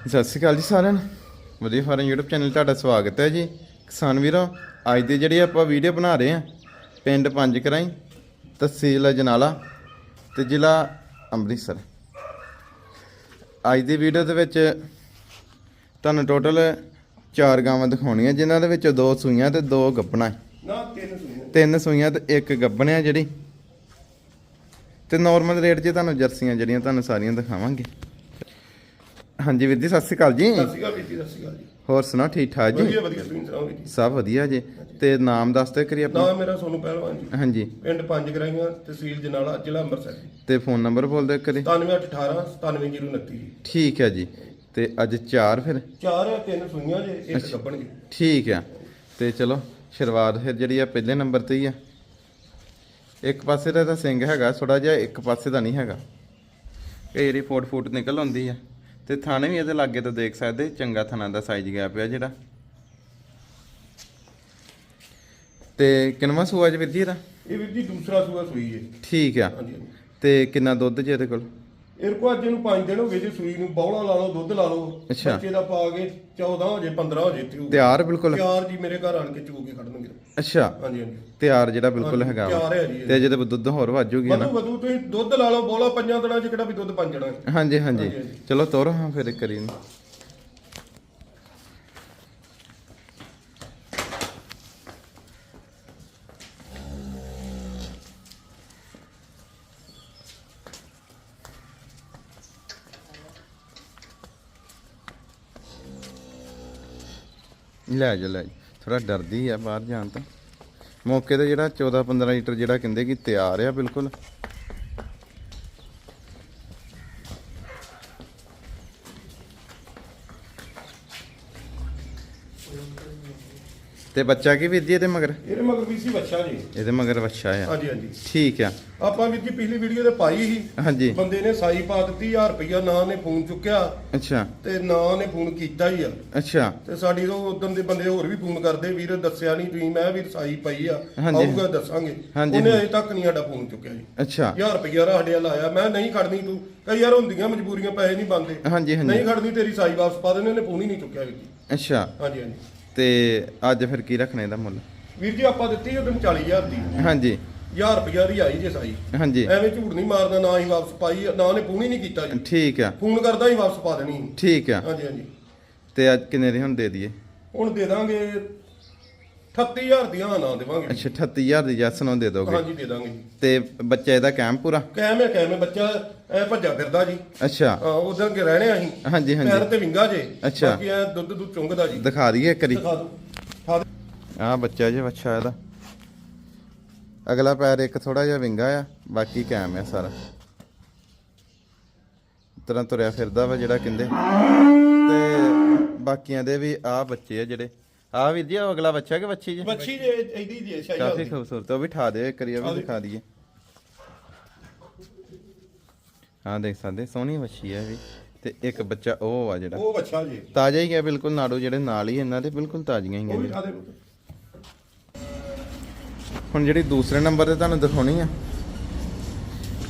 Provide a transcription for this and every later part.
ਸਤਿ ਸ਼੍ਰੀ ਅਕਾਲ ਜੀ ਸਾਰਿਆਂ ਨੂੰ। ਵਧੀਆ ਫਾਰਮ YouTube ਚੈਨਲ ਤੁਹਾਡਾ ਸਵਾਗਤ ਹੈ ਜੀ। ਕਿਸਾਨ ਵੀਰੋ ਅੱਜ ਦੀ ਜਿਹੜੀ ਆਪਾਂ ਵੀਡੀਓ ਬਣਾ ਰਹੇ ਹਾਂ ਪਿੰਡ ਪੰਜ ਕਰਾਈ ਤਹਿਸੀਲ ਅਜਨਾਲਾ ਤੇ ਜ਼ਿਲ੍ਹਾ ਅੰਮ੍ਰਿਤਸਰ। ਅੱਜ ਦੀ ਵੀਡੀਓ ਦੇ ਵਿੱਚ ਤੁਹਾਨੂੰ ਟੋਟਲ ਚਾਰ ਗਾਵਾਂ ਦਿਖਾਉਣੀਆਂ ਜਿਨ੍ਹਾਂ ਦੇ ਵਿੱਚ ਦੋ ਸੂਈਆਂ ਤੇ ਦੋ ਗੱਬਣਾ ਨਾ ਤਿੰਨ ਸੁਣੀਆਂ ਤਿੰਨ ਸੂਈਆਂ ਤੇ ਇੱਕ ਗੱਬਣ ਆ ਜਿਹੜੀ। ਤੇ ਨਾਰਮਲ ਰੇਟ 'ਚ ਤੁਹਾਨੂੰ ਜਰਸੀਆਂ ਜਿਹੜੀਆਂ ਤੁਹਾਨੂੰ ਸਾਰੀਆਂ ਦਿਖਾਵਾਂਗੇ। ਹਾਂਜੀ ਵੀਰ ਜੀ ਸਤਿ ਸ਼੍ਰੀ ਅਕਾਲ ਜੀ। ਸਤਿ ਸ਼੍ਰੀ ਅਕਾਲ ਵੀਰ ਜੀ ਸਤਿ ਸ਼੍ਰੀ ਅਕਾਲ ਜੀ। ਹੋਰ ਸੁਣਾਓ ਠੀਕ ਠਾਕ ਜੀ? ਵਧੀਆ ਵਧੀਆ ਤੁਸੀਂ ਸੁਣਾਓ ਜੀ। ਸਭ ਵਧੀਆ ਜੀ। ਤੇ ਨਾਮ ਦੱਸ ਦਿਓ ਕਰੀ ਆਪਣਾ। ਨਾਮ ਮੇਰਾ ਸੋਨੂੰ ਪਹਿਲਵਾਨ ਜੀ। ਹਾਂਜੀ। ਪਿੰਡ ਪੰਜ ਗਰਾਈਆਂ ਤਹਿਸੀਲ ਜਨਾਲਾ ਜ਼ਿਲ੍ਹਾ ਅੰਮ੍ਰਿਤਸਰ ਜੀ। ਤੇ ਫੋਨ ਨੰਬਰ ਬੋਲ ਦਿਓ ਕਰੀ 9818 97029 ਜੀ। ਠੀਕ ਹੈ ਜੀ। ਤੇ ਅੱਜ ਚਾਰ ਫਿਰ? ਚਾਰ ਤਿੰਨ ਸੁਣੀਆਂ ਜੇ ਇੱਕ ਜੀ ਠੀਕ ਆ ਤੇ ਚਲੋ ਸ਼ੁਰੂਆਤ ਫਿਰ ਜਿਹੜੀ ਆ ਪਹਿਲੇ ਨੰਬਰ ਤੇ ਹੀ ਆ। ਇੱਕ ਪਾਸੇ ਦਾ ਤਾਂ ਸਿੰਘ ਹੈਗਾ ਥੋੜਾ ਜਿਹਾ ਇੱਕ ਪਾਸੇ ਦਾ ਨਹੀਂ ਹੈਗਾ। ਇਹ ਜਿਹੜੀ ਫੋਟ ਫੁੱਟ ਨਿਕਲ ਆਉਂਦੀ ਆ। ਤੇ ਥਾਣੇ ਵੀ ਇਹਦੇ ਲਾਗੇ ਤੋਂ ਦੇਖ ਸਕਦੇ ਚੰਗਾ ਥਾਣਾ ਦਾ ਸਾਈਜ਼ ਗਿਆ ਪਿਆ ਜਿਹੜਾ। ਤੇ ਕਿੰਨਵਾਂ ਸੂਆ ਜੀ ਵੀਰ ਜੀ ਇਹਦਾ? ਇਹ ਵੀਰ ਜੀ ਦੂਸਰਾ ਸੂਆ ਸੂਈ ਹੈ ਠੀਕ ਆ। ਹਾਂਜੀ। ਤੇ ਕਿੰਨਾ ਦੁੱਧ ਜੀ ਇਹਦੇ ਕੋਲ? ਇਹ ਕੋ ਅੱਜ ਨੂੰ 5 ਦਿਨ ਹੋ ਗਏ ਜੀ ਸੂਈ ਨੂੰ ਬੌਲਾ ਲਾ ਲਓ ਦੁੱਧ ਲਾ ਲਓ ਅੱਛਾ। ਬੱਚੇ ਦਾ ਪਾ ਕੇ 14 ਹੋ ਜੇ 15 ਹੋ ਜੇ ਤਿਆਰ ਬਿਲਕੁਲ। ਤਿਆਰ ਜੀ ਮੇਰੇ ਘਰ ਆਣ ਕੇ ਚੋ ਕੇ ਕੱਢਣਗੇ ਅੱਛਾ। ਹਾਂਜੀ ਹਾਂਜੀ। ਤਿਆਰ ਜਿਹੜਾ ਬਿਲਕੁਲ ਹੈਗਾ ਵਾ। ਤਿਆਰ ਹੈ ਜੀ ਇਹ। ਤੇ ਦੁੱਧ ਹੋਰ ਵਾਜੂਗੀ ਨਾ ਵਧੂ ਵਧੂ ਤੁਸੀਂ ਦੁੱਧ ਲਾ ਲਓ ਬੌਲਾ ਪੰਜਾਂ ਦਿਨਾਂ ਚ ਕਿਹੜਾ ਵੀ ਦੁੱਧ ਪੰਜ ਜਣਾ ਹਾਂਜੀ ਹਾਂਜੀ। ਹਾਂਜੀ, ਹਾਂਜੀ। ਚਲੋ ਤੋਰੋ ਹਾਂ ਫਿਰ ਕਰੀ ਨੂੰ ਲੈ ਜਾ, ਲੈ ਥੋੜਾ ਡਰਦੀ ਆ ਬਾਹਰ ਜਾਣ ਤੋਂ। ਮੌਕੇ ਤੇ ਜਿਹੜਾ 14 15 ਲੀਟਰ ਜਿਹੜਾ ਕਹਿੰਦੇ ਕਿ ਤਿਆਰ ਆ ਬਿਲਕੁਲ। ਤੇ ਬੱਚਾ ਕੀ ਵੀਰ ਜੀ ਇਹਦੇ ਮਗਰ? ਇਹਦੇ ਮਗਰ ਵੀ ਸੀ ਬੱਚਾ ਜੀ। ਇਹਦੇ ਮਗਰ ਬੱਚਾ ਆ। ਹਾਂਜੀ ਹਾਂਜੀ। ਠੀਕ ਆ। ਆਪਾਂ ਵੀਰ ਜੀ ਪਿਛਲੀ ਵੀਡੀਓ ਤੇ ਪਾਈ ਸੀ। ਹਾਂਜੀ। ਬੰਦੇ ਨੇ ਸਾਈ ਪਾ ਦਿੱਤੀ 1000 ਰੁਪਇਆ ਨਾ ਨੇ ਫੋਨ ਚੁੱਕਿਆ। ਅੱਛਾ। ਤੇ ਨਾ ਨੇ ਫੋਨ ਕੀਤਾ ਹੀ ਆ। ਅੱਛਾ। ਤੇ ਸਾਡੀ ਤੋਂ ਉਦੋਂ ਦੇ ਬੰਦੇ ਹੋਰ ਵੀ ਫੋਨ ਕਰਦੇ ਵੀਰ ਦੱਸਿਆ ਨਹੀਂ ਤੁਸੀਂ ਮੈਂ ਵੀਰ ਸਾਈ ਪਈ ਆ ਹਾਂਜੀ। ਆਊਗਾ ਦੱਸਾਂਗੇ। ਹਾਂਜੀ। ਉਹਨੇ ਅਜੇ ਤੱਕ ਨਹੀਂ ਸਾਡਾ ਫੋਨ ਚੁੱਕਿਆ ਜੀ। ਅੱਛਾ। 1000 ਰੁਪਇਆ ਸਾਡੇ ਵੱਲ ਆਇਆ ਮੈਂ ਨਹੀਂ ਖੜਨੀ ਤੂੰ। ਕਈ ਯਾਰ ਹੁੰਦੀਆਂ ਮਜਬੂਰੀਆਂ ਪੈਸੇ ਨਹੀਂ ਬੰਦੇ ਹਾਂਜੀ ਹਾਂਜੀ। ਨਹੀਂ ਖੜਨੀ ਤੇਰੀ ਸਾਈ ਵਾਪਸ ਪਾ ਦੇਣੇ ਉਹਨੇ ਫੋਨ ਹੀ ਨਹੀਂ ਚੁੱਕਿਆ ਵੀਰ ਜੀ ਅੱਛਾ। ਹਾਂਜੀ ਹਾਂਜੀ। ਤੇ ਅੱਜ ਫਿਰ ਕੀ ਰੱਖਣਾ ਇਹਦਾ ਮੁੱਲ? ਵੀਰ ਜੀ ਆਪਾਂ ਦਿੱਤੀ ਉਦੋਂ 40000 ਦੀ। ਹਾਂਜੀ। 1000 ਰੁਪਇਆ ਦੀ ਆਈ ਜੇ ਸਾਈ। ਹਾਂਜੀ। ਐਵੇਂ ਝੂਠ ਨਹੀਂ ਮਾਰਦਾ ਨਾ ਹੀ ਵਾਪਸ ਪਾਈ ਨਾ ਉਹਨੇ ਫੋਨ ਹੀ ਨਹੀਂ ਕੀਤਾ ਜੀ। ਠੀਕ ਆ। ਫੋਨ ਕਰਦਾ ਹੀ ਵਾਪਸ ਪਾ ਦੇਣੀ। ਠੀਕ ਆ। ਹਾਂਜੀ ਹਾਂਜੀ। ਤੇ ਅੱਜ ਕਿੰਨੇ ਦੀ ਹੁਣ ਦੇ ਦਈਏ? ਹੁਣ ਦੇ ਦਾਂਗੇ 38000 ਦੀਆਂ ਨਾ ਦੇਵਾਂਗੇ। ਅੱਛਾ 38000 ਦੀ ਜੈਸ ਨੂੰ ਦੇ ਦੋਗੇ। ਹਾਂਜੀ ਦੇ ਦਾਂਗੇ ਤੇ ਬੱਚਾ ਇਹਦਾ ਕੈਮ ਪੂਰਾ? ਕਾਇਮ ਹੈ ਕਾਇਮ ਹੈ ਬੱਚਾ ਐ ਭੱਜਾ ਫਿਰਦਾ ਜੀ। ਅੱਛਾ। ਉਧਰ ਕੇ ਰਹਿਣੇ ਅਸੀਂ। ਹਾਂਜੀ ਪੈਰ ਹਾਂਜੀ ਤੇ ਵਿੰਗਾ ਜੇ। ਅੱਛਾ। ਬਾਕੀ ਐ ਦੁੱਧ ਦੁੱਧ ਚੁੰਗਦਾ ਜੀ। ਦਿਖਾ ਦਈਏ ਇੱਕ ਵਾਰੀ। ਦਿਖਾ ਦਿਓ। ਆ ਬੱਚਾ ਜੇ ਬੱਚਾ ਇਹਦਾ। ਅਗਲਾ ਪੈਰ ਇੱਕ ਥੋੜਾ ਜਿਹਾ ਵਿੰਗਾ ਆ ਬਾਕੀ ਕੈਮ ਆ ਸਾਰਾ। ਤਰ੍ਹਾਂ ਤੁਰਿਆ ਫਿਰਦਾ ਵਾ ਜਿਹੜਾ ਕਹਿੰਦੇ। ਤੇ ਬਾਕੀਆਂ ਦੇ ਵੀ ਆ ਬੱਚੇ ਆ ਜਿਹੜੇ। ਆ ਵੀਰ ਜੀ ਉਹ ਅਗਲਾ ਬੱਚਾ ਕਿ ਬੱਚੀ ਜੀ? ਮੱਛੀ ਜੇ ਐਡੀ ਜੀ ਸ਼ਾਇਦ ਕਾਫੀ ਖੂਬਸੂਰਤ ਉਹ ਵੀ ਠਾ ਦੇ ਕਰੀ ਉਹ ਵੀ ਦਿਖਾ ਦਈਏ। ਹਾਂ ਦੇਖ ਸਕਦੇ ਸੋਹਣੀ ਬੱਚੀ ਹੈ ਵੀ। ਤੇ ਇੱਕ ਬੱਚਾ ਉਹ ਆ ਜਿਹੜਾ। ਉਹ ਬੱਚਾ ਜੀ। ਤਾਜ਼ਾ ਹੀ ਹੈ ਬਿਲਕੁਲ ਨਾੜੂ ਜਿਹੜੇ ਨਾਲ ਹੀ ਇਹਨਾਂ ਦੇ ਬਿਲਕੁਲ ਤਾਜ਼ੀਆਂ ਹੀ ਦੇ ਹੁਣ ਜਿਹੜੀ ਦੂਸਰੇ ਨੰਬਰ ਤੇ ਤੁਹਾਨੂੰ ਦਿਖਾਉਣੀ ਆ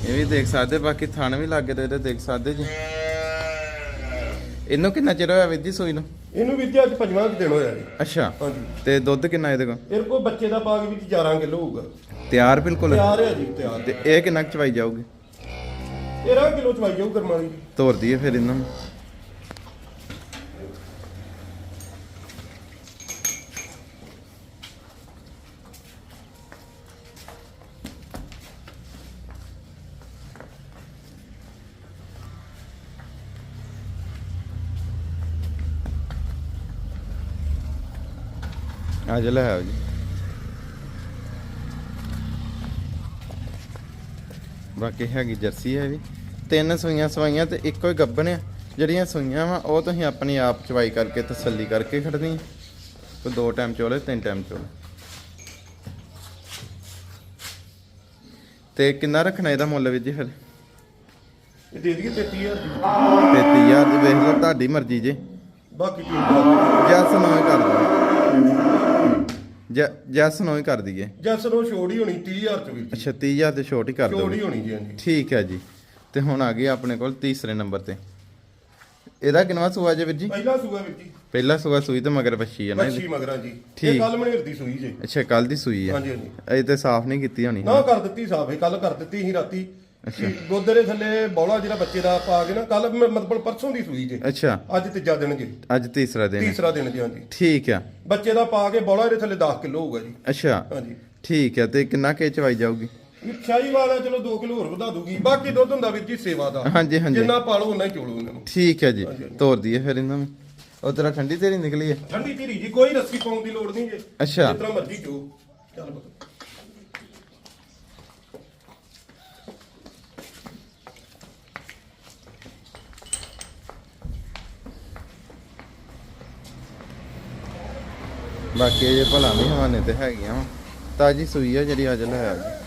ਇਹ ਵੀ ਦੇਖ ਸਕਦੇ ਬਾਕੀ ਥਣ ਵੀ ਲੱਗੇ ਤੇ ਇਹਦੇ ਦੇਖ ਸਕਦੇ ਜੀ। ਇਹਨੂੰ ਕਿੰਨਾ ਚਿਰ ਹੋਇਆ ਜੀ ਸੂਈ ਨੂੰ? ਇਹਨੂੰ ਵੀ ਜੀ ਅੱਜ ਪੰਜਵਾਂ ਕੁ ਦਿਨ ਹੋਇਆ ਜੀ। ਅੱਛਾ। ਹਾਂਜੀ। ਤੇ ਦੁੱਧ ਕਿੰਨਾ ਇਹਦੇ ਕੋਲ? ਇਹ ਕੋਈ ਬੱਚੇ ਦਾ ਬਾਗ ਵਿੱਚ 11 ਕਿਲੋ ਹੋਊਗਾ। ਤਿਆਰ ਬਿਲਕੁਲ? ਤਿਆਰ ਹੈ ਜੀ ਤਿਆਰ। ਤੇ ਇਹ ਕਿੰਨਾ ਕੁ ਚਵਾਈ ਜਾਊਗੀ? 13 ਕਿਲੋ ਚਵਾਈ ਜਾਊ ਕਰਮਾਂ ਦੀ। ਤੋਰ ਦਈਏ ਫਿਰ ਇਹਨਾਂ ਨੂੰ। ਆ ਜਾ ਲੈ ਆਓ ਜੀ। ਬਾਕੀ ਹੈਗੀ ਜਰਸੀ ਹੈ ਵੀ ਤਿੰਨ ਸੂਈਆਂ ਸਵਾਈਆਂ ਤੇ ਇੱਕੋ ਹੀ ਗੱਬਣ ਆ। ਜਿਹੜੀਆਂ ਸੂਈਆਂ ਵਾ ਉਹ ਤੁਸੀਂ ਆਪਣੀ ਆਪ ਚਵਾਈ ਕਰਕੇ ਤਸੱਲੀ ਕਰਕੇ ਖੜਨੀ ਕੋਈ ਦੋ ਟਾਈਮ ਚੋਲੇ ਤਿੰਨ ਟਾਈਮ ਚੋਲੇ। ਤੇ ਕਿੰਨਾ ਰੱਖਣਾ ਇਹਦਾ ਮੁੱਲ ਵੀਰ ਜੀ ਫਿਰ? ਇਹ ਦੇ ਦਈਏ 33000 ਦੀ। 33000 ਦੀ ਵੇਖ ਲਓ ਤੁਹਾਡੀ ਮਰਜ਼ੀ ਜੇ। ਬਾਕੀ ਕੀ ਹੁੰਦਾ? ਜੈਸ ਨੂੰ ਕਰ ਦੋ ਜੈਸ ਨੂੰ ਹੀ ਕਰ ਦਈਏ। ਜੈਸ ਨੂੰ ਛੋੜ ਹੀ ਹੋਣੀ 30000 ਚ ਵੀ ਅੱਛਾ 30000 ਤੇ ਛੋਟ ਹੀ ਕਰ ਛੋੜ ਦੋ ਹੀ ਹੋਣੀ ਜੀ ਹਾਂਜੀ। ਠੀਕ ਹੈ ਜੀ। ਤੇ ਹੁਣ ਆ ਗਏ ਆਪਣੇ ਕੋਲ ਤੀਸਰੇ ਨੰਬਰ ਤੇ। ਇਹਦਾ ਕਿੰਨਵਾ ਸੂਆ ਜੇ ਵੀਰ ਜੀ? ਪਹਿਲਾ ਸੂਆ ਵੀਰ ਜੀ। ਪਹਿਲਾ ਸੂਆ ਸੂਈ ਤੇ ਮਗਰ ਬੱਛੀ ਆ ਨਾ ਮੱਛੀ ਮਗਰਾਂ ਜੀ। ਠੀਕ। ਇਹ ਕੱਲ ਮਨੇਰ ਦੀ ਸੂਈ ਜੇ। ਅੱਛਾ ਕੱਲ ਦੀ ਸੂਈ ਆ। ਹਾਂਜੀ ਹਾਂਜੀ। ਅਜੇ ਤੇ ਸਾਫ਼ ਨਹੀਂ ਕੀਤੀ ਹੋਣੀ। ਨਾ ਕਰ ਦਿੱਤੀ ਸਾਫ਼। ਕੱਲ ਕਰ ਦਿੱਤੀ ਸੀ ਰਾਤੀ। ਦੇ ਥੱਲੇ ਬੌਲਾ ਜਿਹੜਾ ਬੱਚੇ ਦਾ ਪਾ ਕੇ ਨਾ ਕੱਲ ਮਤਲਬ ਪਰਸੋਂ ਦੀ ਸੂਈ ਜੇ। ਅੱਛਾ। ਅੱਜ ਤੀਜਾ ਦਿਨ ਜੀ। ਅੱਜ ਤੀਸਰਾ ਦਿਨ। ਹੈ। ਤੀਸਰਾ ਦਿਨ ਜੀ ਹਾਂਜੀ। ਠੀਕ ਆ। ਬੱਚੇ ਦਾ ਪਾ ਕੇ ਬੌਲਾ ਇਹਦੇ ਥੱਲੇ 10 ਕਿਲੋ ਹੋਊਗਾ ਜੀ। ਅੱਛਾ। ਹਾਂਜੀ। ਠੀਕ ਆ ਤੇ ਕਿੰਨਾ ਕੇ ਚਵਾਈ ਜਾਊਗੀ? ਸ਼ਾਹੀ ਵਾਲਾ ਚਲੋ 2 ਕਿਲੋ ਹੋਰ ਵਧਾ ਦੂਗੀ। ਬਾਕੀ ਦੁੱਧ ਹੁੰਦਾ ਵੀਰ ਜੀ ਸੇਵਾ ਦਾ। ਹਾਂਜੀ ਹਾਂਜੀ। ਜਿੰਨਾ ਪਾਲੋ ਉਹਨਾਂ ਹੀ ਚੋਲੋ ਇਹਨਾਂ ਨੂੰ। ਠੀਕ ਹੈ ਜੀ। ਤੋਰ ਦਈਏ ਫਿਰ ਇਹਨਾਂ ਨੂੰ। ਉਹ ਤੇਰਾ ਠੰਡੀ ਤੇਰੀ ਨਿਕਲੀ ਹੈ ਠੰਡੀ ਧੀਰੀ ਜੀ ਕੋਈ ਰੱਸੀ ਪਾਉਣ ਦੀ ਲੋੜ ਨਹੀਂ ਜੇ। ਅੱਛਾ। ਜਿਸ ਤਰ੍ਹਾਂ ਮਰਜ਼ੀ ਚੋ। ਚੱਲ ਪੁੱਤ। ਬਾਕੀ ਇਹ ਭਲਾ ਵੀ ਹਵਾਨੇ ਤੇ ਹੈਗੀਆਂ ਵਾ। ਤਾਜੀ ਸੂਈ ਆ ਜਿਹੜੀ ਅੱਜ ਲੈ ਆ ਗਈ।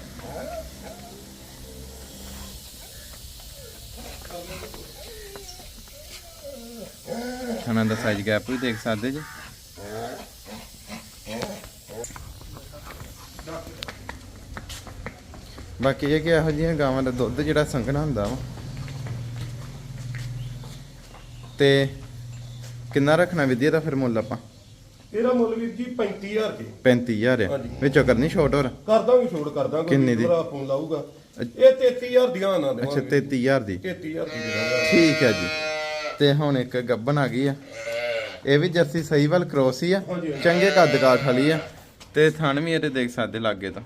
ਖਾਣਾ ਦਾ ਸਾਈਜ਼ ਗੈਪ ਵੀ ਦੇਖ ਸਕਦੇ ਜੀ। ਬਾਕੀ ਇਹ ਕਿ ਇਹੋ ਜਿਹੀਆਂ ਗਾਵਾਂ ਦਾ ਦੁੱਧ ਜਿਹੜਾ ਸੰਘਣਾ ਹੁੰਦਾ ਵਾ। ਤੇ ਕਿੰਨਾ ਰੱਖਣਾ ਵਿਧੀ ਦਾ ਫਿਰ ਮੁੱਲ ਆਪਾਂ? ਇਹਦਾ ਮੁੱਲ ਵੀਰ ਜੀ 35000 ਜੀ 35000 ਆ। ਹਾਂਜੀ। ਵਿੱਚੋਂ ਕਰਨੀ ਛੋਟ ਹੋਰ? ਕਰ ਦਾਂਗੇ ਛੋੜ ਕਰ ਦਾਂਗੇ ਕਿੰਨੀ ਦੀ? ਭਰਾ ਫੋਨ ਲਾਊਗਾ। ਇਹ 33000 ਦੀਆਂ ਨਾ ਅੱਛਾ ਦੇਵਾਂਗੇ 33000 ਦੀ। 33000 ਦੀ ਦੇਵਾਂਗੇ। ਠੀਕ ਹੈ ਜੀ। ਤੇ ਹੁਣ ਇੱਕ ਗੱਬਨ ਆ ਗਈ ਆ। ਇਹ ਵੀ ਜਰਸੀ ਸਹੀਵਾਲ ਕ੍ਰੋਸ ਹੀ ਆ। ਹਾਂਜੀ, ਹਾਂਜੀ। ਚੰਗੇ ਕੱਦ ਕਾਠ ਵਾਲੀ ਆ। ਤੇ ਥਣ ਵੀ ਇਹਦੇ ਦੇਖ ਸਕਦੇ ਲਾਗੇ ਤਾਂ।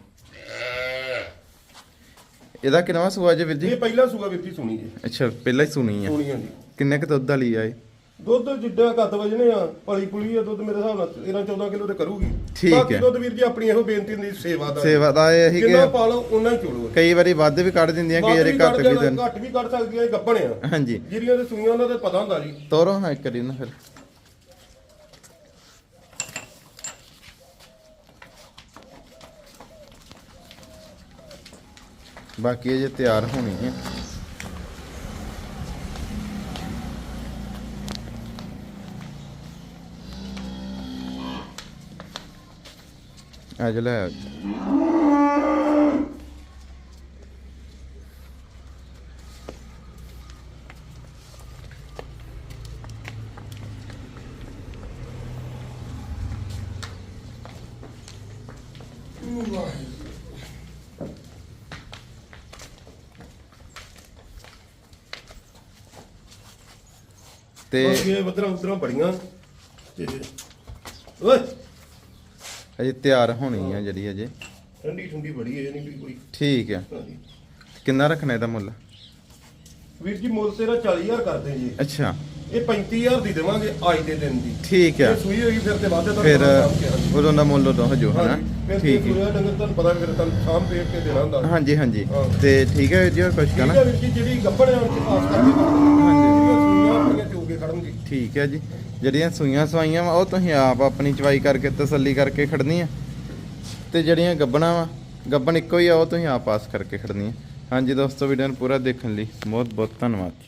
ਇਹਦਾ ਕਿੰਨਾ ਸੂਆ ਜੇ ਵੀਰ ਜੀ? ਇਹ ਪਹਿਲਾ ਸੂਆ ਵੀਰ ਜੀ ਸੁਣੀ ਜੀ। ਅੱਛਾ ਪਹਿਲਾਂ ਹੀ ਸੁਣੀ ਆ। ਸੁਣੀ ਹਾਂਜੀ ਕਿੰਨੇ ਕੁ ਦੁੱਧ ਵਾਲੀ ਆ ਇਹ? ਦੁੱਧ ਜਿੱਦਾਂ ਕੱਦ ਵਜਨੇ ਆ ਪਲੀ ਪੁਲੀ ਆ ਦੁੱਧ ਮੇਰੇ ਹਿਸਾਬ ਨਾਲ 13 14 ਕਿਲੋ ਤੇ ਕਰੂਗੀ। ਠੀਕ ਬਾਕੀ ਹੈ। ਦੁੱਧ ਵੀਰ ਜੀ ਆਪਣੀ ਇਹੋ ਬੇਨਤੀ ਹੁੰਦੀ ਸੇਵਾ ਦਾ। ਸੇਵਾ ਦਾ ਇਹ ਹੀ ਜਿੰਨਾ ਕਿ ਪਾਲੋ ਉਹਨਾਂ ਹੀ ਚੋਲੋ ਕਈ ਵਾਰੀ ਵੱਧ ਵੀ ਕੱਢ ਦਿੰਦੀਆਂ ਕਈ ਵਾਰੀ ਘੱਟ ਵੀ ਦਿੰਦੀਆਂ ਘੱਟ ਵੀ ਕੱਢ ਸਕਦੀਆਂ ਇਹ ਗੱਪਣ ਆ। ਹਾਂਜੀ। ਜਿਹੜੀਆਂ ਤੇ ਸੂਈਆਂ ਉਹਨਾਂ ਦਾ ਪਤਾ ਹੁੰਦਾ ਜੀ। ਤੋਰੋ ਹਾਂ ਇੱਕ ਕਰੀ ਨਾ ਫਿਰ। ਬਾਕੀ ਇਹ ਜੇ ਤਿਆਰ ਹੋਣੀ ਹੈ। ਅੱਜ ਲੈ ਆਓ। ਤੇ ਬਾਕੀ ਇਹ ਵਧਰਾਂ ਉਧਰਾਂ ਬੜੀਆਂ ਤੇ ਓਏ ਅਜੇ ਤਿਆਰ ਹੋਣੀ ਆ ਜਿਹੜੀ ਅਜੇ। ਠੰਡੀ ਠੰਡੀ ਬੜੀ ਹੈ ਨਹੀਂ ਕੋਈ। ਠੀਕ ਹੈ ਹਾਂਜੀ। ਕਿੰਨਾ ਰੱਖਣਾ ਇਹਦਾ ਮੁੱਲ? ਵੀਰ ਜੀ ਮੁੱਲ ਤੇਰਾ 40000 ਕਰਦੇ ਜੀ। ਅੱਛਾ। ਇਹ 35000 ਦੀ ਦੇਵਾਂਗੇ ਅੱਜ ਦੇ ਦਿਨ ਦੀ। ਠੀਕ ਹੈ ਇਹ ਸੂਈ ਹੋਈ ਫਿਰ ਤੇ ਵਾਧੇ ਫਿਰ ਉਦੋਂ ਦਾ ਮੁੱਲ ਉਦੋਂ ਹਜੋ ਹਨਾ? ਠੀਕ ਠੀਕ ਹੈ ਹੈ ਡੰਗਰ ਤੁਹਾਨੂੰ ਪਤਾ ਫਿਰ ਤੁਹਾਨੂੰ ਸਾਂਭ ਵੇਖ ਕੇ ਦੇਣਾ ਹੁੰਦਾ। ਹਾਂਜੀ ਹਾਂਜੀ। ਹਾਂ। ਤੇ ਠੀਕ ਹੈ ਜੀ ਹੋਰ ਕੁਛ ਠੀਕ ਕਹਿਣਾ? ਹੈ ਵੀਰ ਜੀ ਜਿਹੜੀ ਗੱਬੜ ਆ ਉਹ ਪਾਸ ਕਰਕੇ ਹਾਂਜੀ। ਜਿਹੜੀਆਂ ਸੂਈਆਂ ਆਪਣੀਆਂ ਚੋਗੇ ਖੜਨਗੇ ਠੀਕ ਹੈ ਜੀ। ਜਿਹੜੀਆਂ ਸੂਈਆਂ ਸਵਾਈਆਂ ਵਾ, ਉਹ ਤੁਸੀਂ ਆਪ ਆਪਣੀ ਚਵਾਈ ਕਰਕੇ ਤਸੱਲੀ ਕਰਕੇ ਖੜਨੀਆਂ ਤੇ ਜਿਹੜੀਆਂ ਗੱਬਣਾ ਵਾ, ਗੱਬਣ ਇੱਕੋ ਹੀ ਆ, ਉਹ ਤੁਸੀਂ ਆਪ ਪਾਸ ਕਰਕੇ ਖੜਨੀਆਂ ਹਾਂਜੀ ਦੋਸਤੋ ਵੀਡੀਓ ਨੂੰ ਪੂਰਾ ਦੇਖਣ ਲਈ ਬਹੁਤ ਬਹੁਤ ਧੰਨਵਾਦ